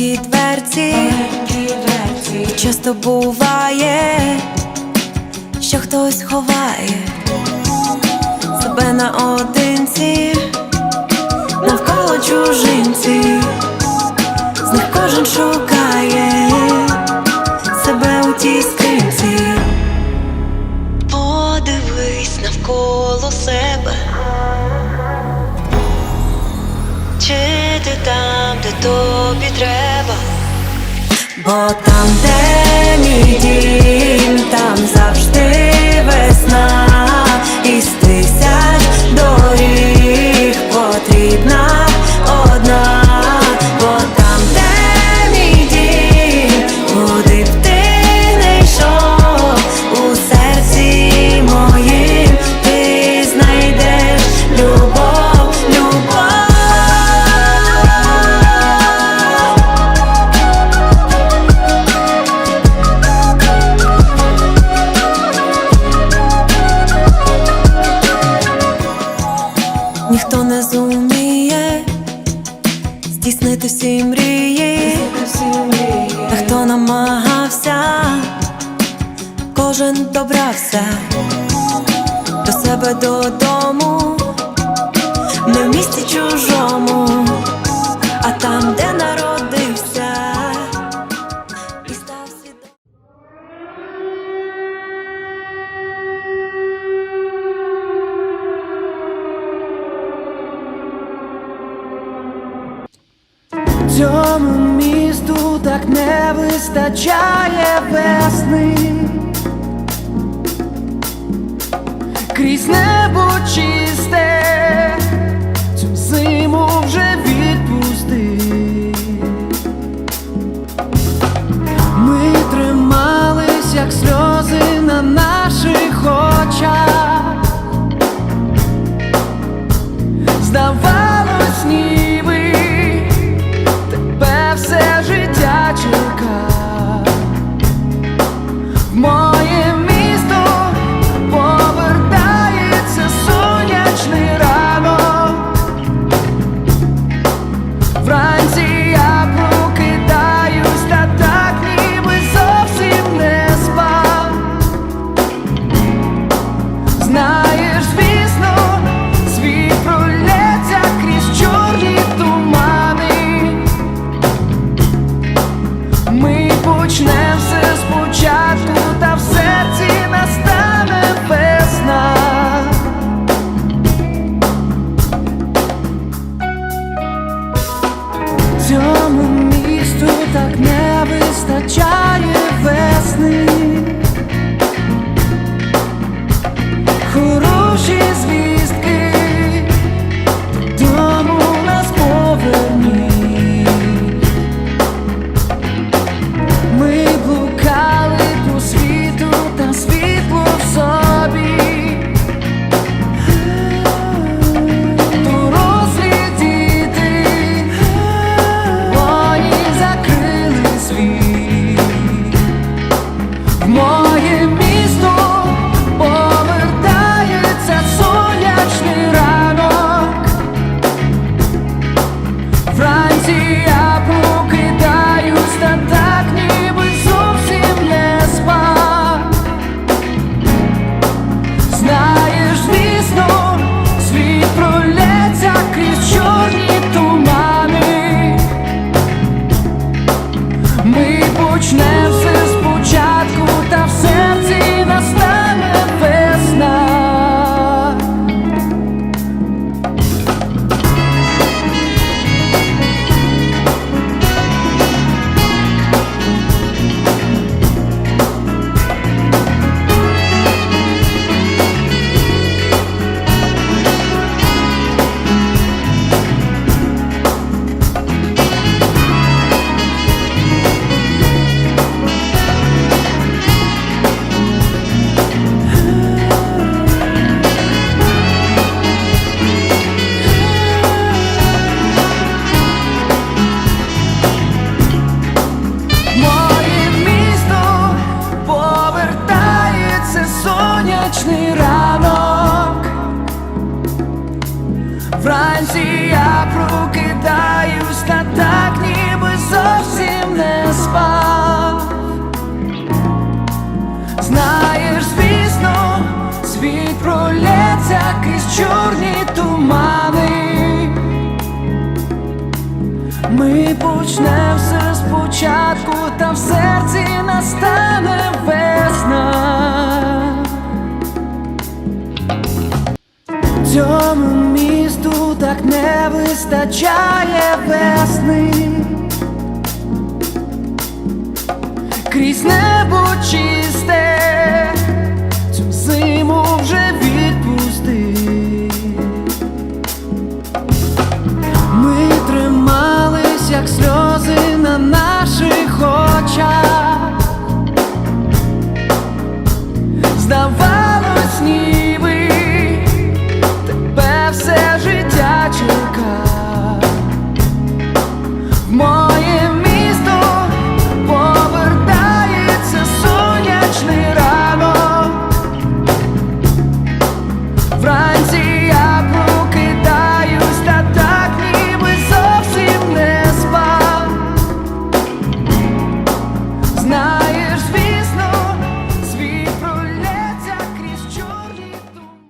Передкі дверці, дверці часто буває, що хтось ховає себе наодинці, навколо чужинці. бути там, де тобі треба, бо там, де мій дім, там завжди весна. І кожен добрався до себе додому, не в місті чужому, а там, де народився, і став. Цьому місту так не вистачає весни. крізь небо чи see Ми почнемо все спочатку, та в серці настане весна. Цьому місту так не вистачає весни. Крізь небо чисте,